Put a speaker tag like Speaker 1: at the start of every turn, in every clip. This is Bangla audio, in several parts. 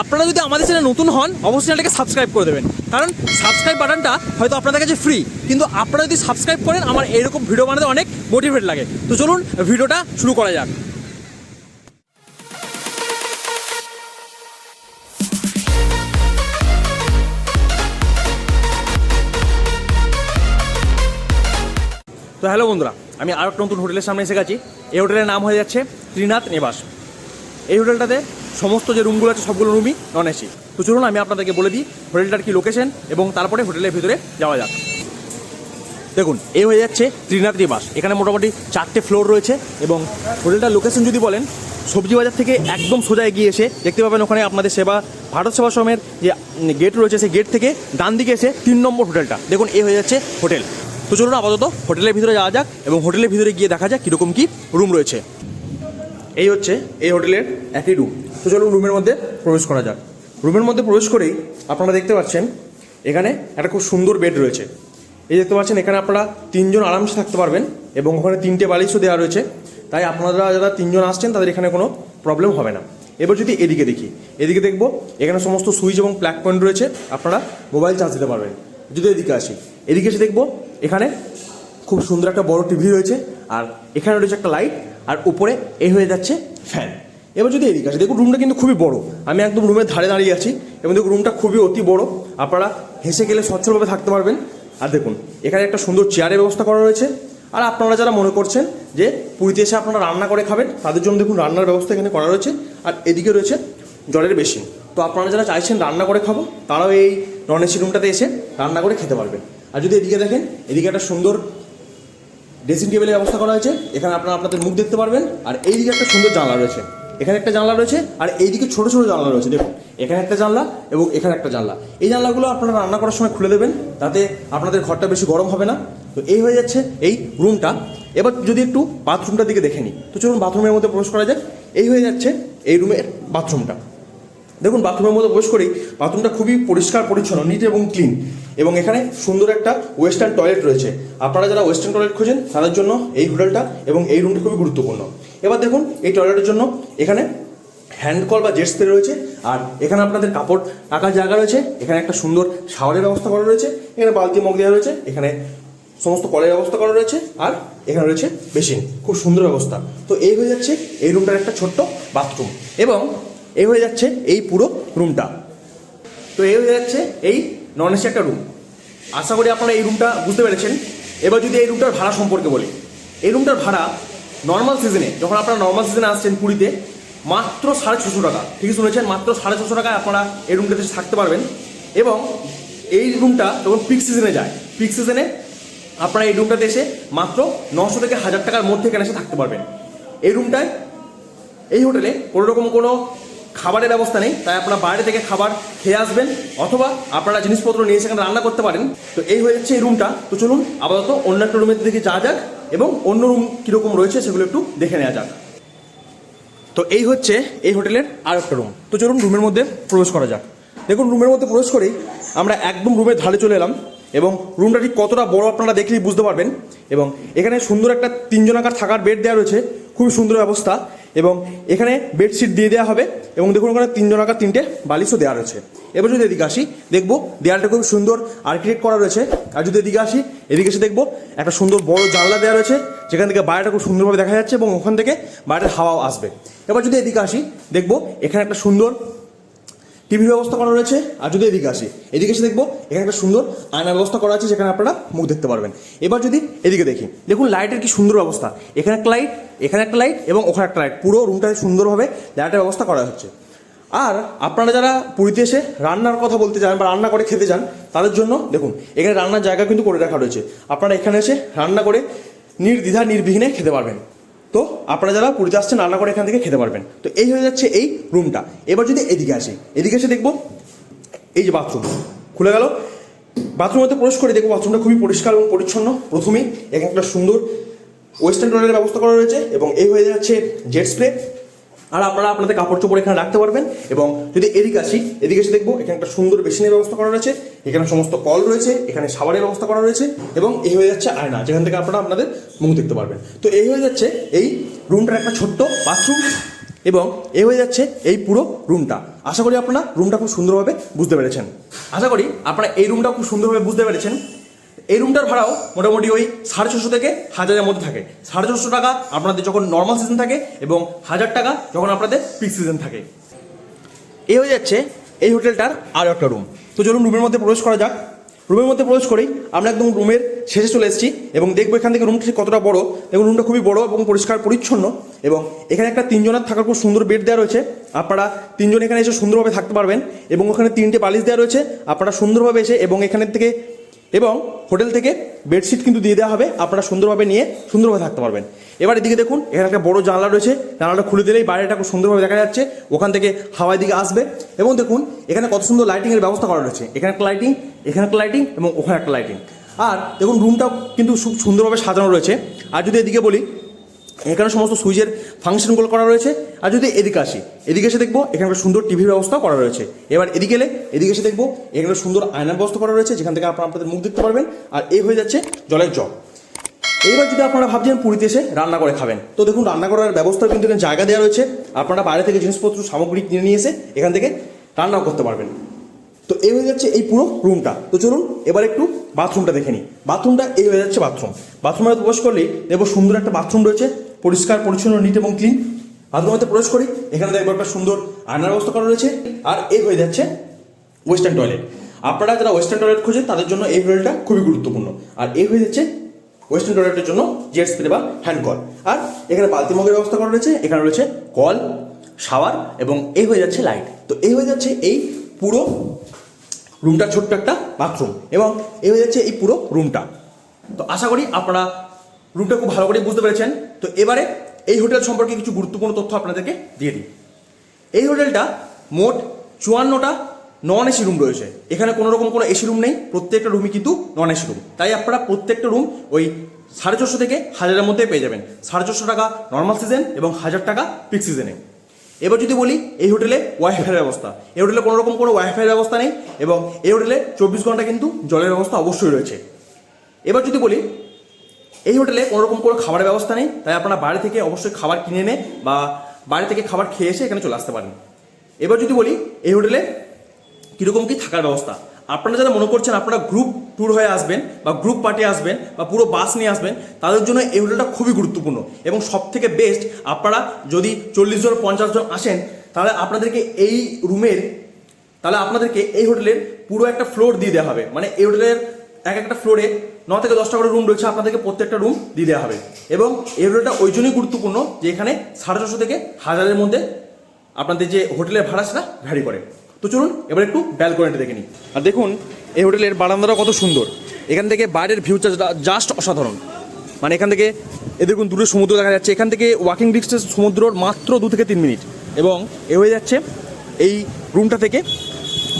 Speaker 1: আপনারা যদি আমাদের চ্যানেল নতুন হন, অবশ্যই চ্যানেলটাকে সাবস্ক্রাইব করে দেবেন। কারণ সাবস্ক্রাইব বাটনটা হয়তো আপনাদের কাছে ফ্রি কিন্তু আপনারা যদি সাবস্ক্রাইব করেন, আমার এরকম ভিডিও বানাতে অনেক মোটিভেট লাগে। তো চলুন, ভিডিওটা শুরু করা যাক। তো হ্যালো বন্ধুরা, আমি আরও একটা নতুন হোটেলের সামনে এসে গেছি। এই হোটেলের নাম হয়ে যাচ্ছে ত্রিনাথ নিবাস। এই হোটেলটাতে সমস্ত যে রুমগুলো আছে, সবগুলো রুমই নন এসি তো চলুন, আমি আপনাদেরকে বলে দিই, হোটেলটার কি লোকেশন এবং তারপরে হোটেলের ভিতরে যাওয়া যাক। দেখুন এই হয়ে যাচ্ছে ত্রিনাথ বাস। এখানে মোটামুটি চারটে ফ্লোর রয়েছে এবং হোটেলটার লোকেশন যদি বলেন সবজি বাজার থেকে একদম সোজা এগিয়ে এসে দেখতে পাবেন ওখানে আপনাদের সেবা, ভারত সেবা শ্রমের যে গেট রয়েছে, সেই গেট থেকে ডান দিকে এসে তিন নম্বর হোটেলটা। দেখুন, এ হয়ে যাচ্ছে হোটেল। তো চলুন, আপাতত হোটেলের ভিতরে যাওয়া যাক এবং হোটেলের ভিতরে গিয়ে দেখা যাক কীরকম কী রুম রয়েছে। এই হচ্ছে এই হোটেলের একই রুম তো চলুন রুমের মধ্যে প্রবেশ করা যাক। রুমের মধ্যে প্রবেশ করেই আপনারা দেখতে পাচ্ছেন, এখানে একটা খুব সুন্দর বেড রয়েছে। এই দেখতে পাচ্ছেন, এখানে আপনারা তিনজন আরামসে থাকতে পারবেন এবং ওখানে তিনটে বালিশও দেওয়া রয়েছে। তাই আপনারা যারা তিনজন আসছেন, তাদের এখানে কোনো প্রবলেম হবে না। এবার যদি এদিকে দেখি, এদিকে দেখব, এখানে সমস্ত সুইচ এবং প্লাগ পয়েন্ট রয়েছে, আপনারা মোবাইল চার্জ দিতে পারবেন। যদি এদিকে আসি, এদিকে এসে দেখব, এখানে খুব সুন্দর একটা বড় টিভি রয়েছে, আর এখানে রয়েছে একটা লাইট আর উপরে এই হয়ে যাচ্ছে ফ্যান এবার যদি এদিকে আসে, দেখুন রুমটা কিন্তু খুবই বড়। আমি একদম রুমের ধারে দাঁড়িয়ে আছি, এবং দেখুন রুমটা খুবই অতি বড়। আপনারা হেসে গেলে সচ্ছলভাবে থাকতে পারবেন। আর দেখুন, এখানে একটা সুন্দর চেয়ারের ব্যবস্থা করা রয়েছে। আর আপনারা যারা মনে করছেন যে পুরীতে এসে আপনারা রান্না করে খাবেন, তাদের জন্য দেখুন রান্নার ব্যবস্থা এখানে করা রয়েছে। আর এদিকে রয়েছে জলের বেশি। তো আপনারা যারা চাইছেন রান্না করে খাব, তারাও এই নন এসি রুমটাতে এসে রান্না করে খেতে পারবেন। আর যদি এদিকে দেখেন, এদিকে একটা সুন্দর ড্রেসিং টেবিলের ব্যবস্থা করা হয়েছে। এখানে আপনারা আপনাদের মুখ দেখতে পারবেন। আর এইদিকে একটা সুন্দর জানলা রয়েছে। এখানে একটা জানলা রয়েছে, আর এইদিকে ছোট ছোট জানলা রয়েছে। দেখুন, এখানে একটা জানলা এবং এখানে একটা জানলা। এই জানলাগুলো আপনারা রান্না করার সময় খুলে দেবেন, তাতে আপনাদের ঘরটা বেশি গরম হবে না। তো এই হয়ে যাচ্ছে এই রুমটা। এবার যদি একটু বাথরুমটার দিকে দেখে নিই, তো চলুন বাথরুমের মধ্যে প্রবেশ করা যাক। এই হয়ে যাচ্ছে এই রুমের বাথরুমটা। দেখুন বাথরুমের মধ্যে প্রবেশ করেই বাথরুমটা খুবই পরিষ্কার, পরিচ্ছন্ন নিট এবং ক্লিন এবং এখানে সুন্দর একটা ওয়েস্টার্ন টয়লেট রয়েছে। আপনারা যারা ওয়েস্টার্ন টয়লেট খোঁজেন, তাদের জন্য এই হোটেলটা এবং এই রুমটা খুবই গুরুত্বপূর্ণ। এবার দেখুন, এই টয়লেটের জন্য এখানে হ্যান্ড কল বা জেট স্প্রে রয়েছে আর এখানে আপনাদের কাপড় রাখার জায়গা রয়েছে, এখানে একটা সুন্দর শাওয়ারের ব্যবস্থা করা রয়েছে, এখানে বালতি মগ দেওয়া রয়েছে, এখানে সমস্ত কলের ব্যবস্থা করা রয়েছে আর এখানে রয়েছে বেসিন, খুব সুন্দর ব্যবস্থা। তো এই হয়ে যাচ্ছে এই রুমটার একটা ছোট্ট বাথরুম এবং এই হয়ে যাচ্ছে এই পুরো রুমটা তো এই হয়ে যাচ্ছে এই নন এসি একটা রুম আশা করি আপনারা এই রুমটা বুঝতে পেরেছেন। এবার যদি এই রুমটার ভাড়া সম্পর্কে বলি। এই রুমটার ভাড়া নর্মাল সিজনে যখন আপনারা নর্মাল সিজনে আসছেন পুরীতে, মাত্র সাড়ে ছশো টাকা। ঠিকই শুনেছেন, মাত্র সাড়ে ছশো টাকায় আপনারা এই রুমটাতে থাকতে পারবেন। এবং এই রুমটা যখন পিক সিজনে যায় পিক সিজনে আপনারা এই রুমটাতে এসে মাত্র নশো থেকে হাজার টাকার মধ্যে এখানে এসে থাকতে পারবেন। এই রুমটায় এই হোটেলে কোনো রকম কোনো খাবারের ব্যবস্থা নেই, তাই আপনারা বাইরে থেকে খাবার খেয়ে আসবেন অথবা আপনারা জিনিসপত্র নিয়ে সেখানে রান্না করতে পারেন। তো এই হয়ে যাচ্ছে এই রুমটা তো চলুন, আপাতত অন্য একটা রুমের দিকে যাওয়া যাক এবং অন্য রুম কীরকম রয়েছে সেগুলো একটু দেখে নেওয়া যাক। তো এই হচ্ছে এই হোটেলের আর একটা রুম তো চলুন রুমের মধ্যে প্রবেশ করা যাক। দেখুন রুমের মধ্যে প্রবেশ করেই আমরা একদম রুমের ধারে চলে এলাম এবং রুমটা ঠিক কতটা বড় আপনারা দেখলেই বুঝতে পারবেন। এবং এখানে সুন্দর একটা তিনজনাকার থাকার বেড দেওয়া রয়েছে। খুবই সুন্দর ব্যবস্থা। এবং এখানে বেডশিট দিয়ে দেওয়া হবে এবং দেখুন ওখানে তিনজন আঁকা তিনটে বালিশও দেওয়া রয়েছে। এবার যদি এদিকে আসি, দেখব দেয়ালটা খুব সুন্দর আর্কিটেক্ট করা রয়েছে। আর যদি এদিকে আসি, এদিকে এসে দেখব একটা সুন্দর বড় জানলা দেওয়া রয়েছে, যেখান থেকে বাইরেটা খুব সুন্দরভাবে দেখা যাচ্ছে এবং ওখান থেকে বাইরের হাওয়াও আসবে। এবার যদি এদিকে আসি, দেখব এখানে একটা সুন্দর টিভির ব্যবস্থা করা রয়েছে, আর যদি এদিকে আসি, এদিকে এসে দেখব এখানে একটা সুন্দর আয়নার ব্যবস্থা করা আছে যেখানে আপনারা মুখ দেখতে পারবেন। এবার যদি এদিকে দেখি, দেখুন লাইটের কি সুন্দর ব্যবস্থা এখানে একটা লাইট, এখানে একটা লাইট এবং ওখানে একটা লাইট। পুরো রুমটায় সুন্দরভাবে লাইটের ব্যবস্থা করা হচ্ছে। আর আপনারা যারা পুরীতে এসে রান্নার কথা বলতে চান বা রান্না করে খেতে চান তাদের জন্য দেখুন, এখানে রান্নার জায়গা কিন্তু করে রাখা রয়েছে। আপনারা এখানে এসে রান্না করে নির্দ্বিধা নির্বিঘ্নে খেতে পারবেন। তো আপনারা যারা পুরীতে আসছেন, রান্না করে এখান থেকে খেতে পারবেন। তো এই হয়ে যাচ্ছে এই রুমটা এবার যদি এদিকে আসি, এদিকে এসে দেখব এই যে বাথরুম খুলে গেল। বাথরুমের মধ্যে প্রবেশ করে, দেখব বাথরুমটা খুবই পরিষ্কার এবং পরিচ্ছন্ন। প্রথমেই এখানে একটা সুন্দর ওয়েস্টার্ন টয়লেটের ব্যবস্থা করা রয়েছে এবং এই হয়ে যাচ্ছে জেট স্প্রে আর আপনারা আপনাদের কাপড় চোপড় এখানে রাখতে পারবেন। এবং যদি এদিকে আসি, এদিকে এসে দেখব, এখানে একটা সুন্দর বেসিনের ব্যবস্থা করা রয়েছে এখানে সমস্ত কল রয়েছে, এখানে সাবারের ব্যবস্থা করা রয়েছে এবং এই হয়ে যাচ্ছে আয়না, যেখান থেকে আপনারা আপনাদের মুখ দেখতে পারবেন। তো এই হয়ে যাচ্ছে এই রুমটার একটা ছোট্ট বাথরুম এবং এ হয়ে যাচ্ছে এই পুরো রুমটা। আশা করি আপনারা রুমটা খুব সুন্দরভাবে বুঝতে পেরেছেন। আশা করি আপনারা এই রুমটা খুব সুন্দরভাবে বুঝতে পেরেছেন। এই রুমটার ভাড়াও মোটামুটি ওই সাড়ে ছশো থেকে হাজারের মধ্যে থাকে। সাড়ে ছশো টাকা আপনাদের যখন নর্মাল সিজন থাকে এবং হাজার টাকা যখন আপনাদের পিক সিজন থাকে। এই হয়ে যাচ্ছে এই হোটেলটার আরও একটা রুম তো চলুন রুমের মধ্যে প্রবেশ করা যাক। রুমের মধ্যে প্রবেশ করেই আমরা একদম রুমের শেষে চলে এসেছি এবং দেখব এখান থেকে রুমটি কতটা বড়। এবং রুমটা খুবই বড় এবং পরিষ্কার, পরিচ্ছন্ন এবং এখানে একটা তিনজনের থাকার খুব সুন্দর বেড দেওয়া রয়েছে। আপনারা তিনজন এখানে এসে সুন্দরভাবে থাকতে পারবেন এবং ওখানে তিনটে বালিশ দেওয়া রয়েছে। আপনারা সুন্দরভাবে এসে এবং এখানের থেকে এবং হোটেল থেকে বেডশিট কিন্তু দিয়ে দেওয়া হবে। আপনারা সুন্দরভাবে নিয়ে সুন্দরভাবে থাকতে পারবেন। এবার এদিকে দেখুন, এখানে একটা বড় জানলা রয়েছে। জানলাটা খুলে দিলেই বাইরেটা খুব সুন্দরভাবে দেখা যাচ্ছে। ওখান থেকে হাওয়ার দিকে আসবে। এবং দেখুন, এখানে কত সুন্দর লাইটিংয়ের ব্যবস্থা করা রয়েছে। এখানে একটা লাইটিং এখানে একটা লাইটিং এবং ওখানে একটা লাইটিং আর দেখুন রুমটাও কিন্তু খুব সুন্দরভাবে সাজানো রয়েছে। আর যদি এদিকে বলি এখানে সমস্ত সুইচের ফাংশনগুলো করা রয়েছে। আর যদি এদিকে আসি, এদিকে এসে দেখব এখানে একটা সুন্দর টিভির ব্যবস্থা করা রয়েছে। এবার এদিকে এলে, এদিকে এসে দেখব এখানে সুন্দর আয়নার ব্যবস্থা করা রয়েছে, যেখান থেকে আপনারা আপনাদের মুখ দেখতে পারবেন। আর এই হয়ে যাচ্ছে জলের জগ। এইবার যদি আপনারা ভাবছেন পুরীতে এসে রান্না করে খাবেন, তো দেখুন রান্না করার ব্যবস্থা কিন্তু এখানে জায়গা দেওয়া রয়েছে। আপনারা বাইরে থেকে জিনিসপত্র, সামগ্রী কিনে নিয়ে এসে এখান থেকে রান্নাও করতে পারবেন। তো এই হয়ে যাচ্ছে এই পুরো রুমটা তো চলুন, এবার একটু বাথরুমটা দেখে নিই। বাথরুমটা এই হয়ে যাচ্ছে বাথরুম বাথরুমে প্রবেশ করলেই দেখব সুন্দর একটা বাথরুম রয়েছে, পরিষ্কার, পরিচ্ছন্ন নিট এবং ক্লিন বাথরুমে প্রবেশ করি, এখানে দেখব একটা সুন্দর আয়নার ব্যবস্থা করা রয়েছে। আর এই হয়ে যাচ্ছে ওয়েস্টার্ন টয়লেট আপনারা যারা ওয়েস্টার্ন টয়লেট খোঁজেন, তাদের জন্য এই টয়লেটটা খুবই গুরুত্বপূর্ণ। আর এই হয়ে যাচ্ছে ওয়েস্টার্ন টয়লেটের জন্য জেট স্প্রে বা হ্যান্ড কল আর এখানে বালতি মগের ব্যবস্থা করা রয়েছে, এখানে রয়েছে কল শাওয়ার এবং এই হয়ে যাচ্ছে লাইট তো এই হয়ে যাচ্ছে এই পুরো রুমটা ছোট্ট একটা বাথরুম এবং এই হয়ে যাচ্ছে এই পুরো রুমটা। তো আশা করি আপনারা রুমটা খুব ভালো করে বুঝতে পেরেছেন। তো এবারে এই হোটেল সম্পর্কে কিছু গুরুত্বপূর্ণ তথ্য আপনাদেরকে দিয়ে দিই। এই হোটেলটা মোট চুয়ান্নটা নন এসি রুম রয়েছে। এখানে কোনো রকম কোনো এসি রুম নেই, প্রত্যেকটা রুমই কিন্তু নন এসি রুম তাই আপনারা প্রত্যেকটা রুম ওই সাড়ে চারশো থেকে হাজারের মধ্যে পেয়ে যাবেন। সাড়ে চারশো টাকা নর্মাল সিজন এবং হাজার টাকা পিক সিজনে এবার যদি বলি, এই হোটেলে ওয়াইফাইয়ের ব্যবস্থা। এই হোটেলে কোনো রকম কোনো ওয়াইফাইয়ের ব্যবস্থা নেই এবং এই হোটেলে চব্বিশ ঘণ্টা কিন্তু জলের ব্যবস্থা অবশ্যই রয়েছে। এবার যদি বলি, এই হোটেলে কোনো রকম কোনো খাবারের ব্যবস্থা নেই, তাই আপনারা বাড়ি থেকে অবশ্যই খাবার কিনে এনে বা বাড়ি থেকে খাবার খেয়ে এসে এখানে চলে আসতে পারেন। এবার যদি বলি, এই হোটেলে কীরকম কী থাকার ব্যবস্থা? আপনারা যারা মনে করছেন আপনারা গ্রুপ ট্যুর হয়ে আসবেন বা গ্রুপ পার্টি আসবেন বা পুরো বাস নিয়ে আসবেন, তাদের জন্য এই হোটেলটা খুবই গুরুত্বপূর্ণ এবং সব থেকে বেস্ট আপনারা যদি চল্লিশ জন, পঞ্চাশ জন আসেন, তাহলে আপনাদেরকে এই রুমের, তাহলে আপনাদেরকে এই হোটেলের পুরো একটা ফ্লোর দিয়ে দেওয়া হবে। মানে এই হোটেলের এক একটা ফ্লোরে ন থেকে দশটা করে রুম রয়েছে, আপনাদেরকে প্রত্যেকটা রুম দিয়ে দেওয়া হবে। এবং এই হোটেলটা ওই জন্যই গুরুত্বপূর্ণ যে এখানে সাড়ে ছশো থেকে হাজারের মধ্যে আপনাদের যে হোটেলের ভাড়া সেটা ভ্যারি করে। তো চলুন, এবার একটু ব্যালকনিটা দেখে নিই। আর দেখুন, এই হোটেলের বারান্দাটা কত সুন্দর। এখান থেকে বাইরের ভিউটা জাস্ট অসাধারণ। মানে এখান থেকে, এ দেখুন, দূরে সমুদ্র দেখা যাচ্ছে। এখান থেকে ওয়াকিং ডিস্টেন্স সমুদ্রর মাত্র দু থেকে তিন মিনিট এবং এ হয়ে যাচ্ছে এই রুমটা থেকে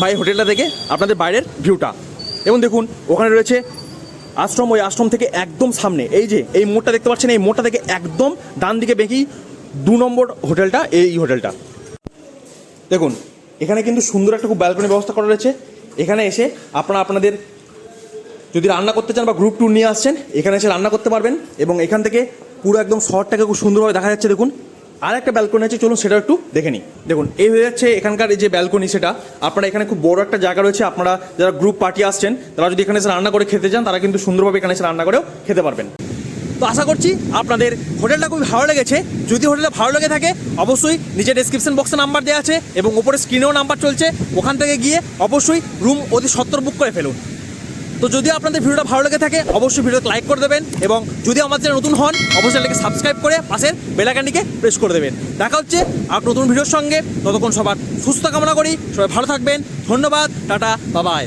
Speaker 1: বা এই হোটেলটা থেকে আপনাদের বাইরের ভিউটা এবং দেখুন, ওখানে রয়েছে আশ্রম। ওই আশ্রম থেকে একদম সামনে, এই যে, এই মোড়টা দেখতে পাচ্ছেন, এই মোড়টা থেকে একদম ডান দিকে বেঁকেই দু নম্বর হোটেলটা, এই হোটেলটা। দেখুন এখানে কিন্তু সুন্দর একটা খুব ব্যালকনি ব্যবস্থা করা রয়েছে। এখানে এসে আপনারা আপনাদের যদি রান্না করতে চান বা গ্রুপ ট্যুর নিয়ে আসছেন, এখানে এসে রান্না করতে পারবেন এবং এখান থেকে পুরো একদম শহরটাকে খুব সুন্দরভাবে দেখা যাচ্ছে। দেখুন আর একটা ব্যালকনি আছে, চলুন সেটা একটু দেখে নিই। দেখুন, এই হয়ে যাচ্ছে এখানকার এই যে ব্যালকনি সেটা। আপনারা এখানে খুব বড় একটা জায়গা রয়েছে, আপনারা যারা গ্রুপ পার্টি আসছেন, তারা যদি এখানে এসে রান্না করে খেতে চান, তারা কিন্তু সুন্দরভাবে এখানে এসে রান্না করেও খেতে পারবেন। তো আশা করছি আপনাদের হোটেলটা খুবই ভালো লেগেছে। যদি হোটেলটা ভালো লেগে থাকে, অবশ্যই নিচে ডেসক্রিপশন বক্সে নাম্বার দেওয়া আছে এবং ওপরে স্ক্রিনেও নাম্বার চলছে। ওখান থেকে গিয়ে অবশ্যই রুম অতি সত্তর বুক করে ফেলুন। তো যদি আপনাদের ভিডিওটা ভালো লেগে থাকে, অবশ্যই ভিডিওতে লাইক করে দেবেন এবং যদি চ্যানেল নতুন হন, অবশ্যই চ্যানেলকে সাবস্ক্রাইব করে পাশের বেলাকানিকে প্রেস করে দেবেন। দেখা হচ্ছে আর নতুন ভিডিওর সঙ্গে। ততক্ষণ সবার সুস্থ কামনা করি, সবাই ভালো থাকবেন। ধন্যবাদ, টাটা বাবাই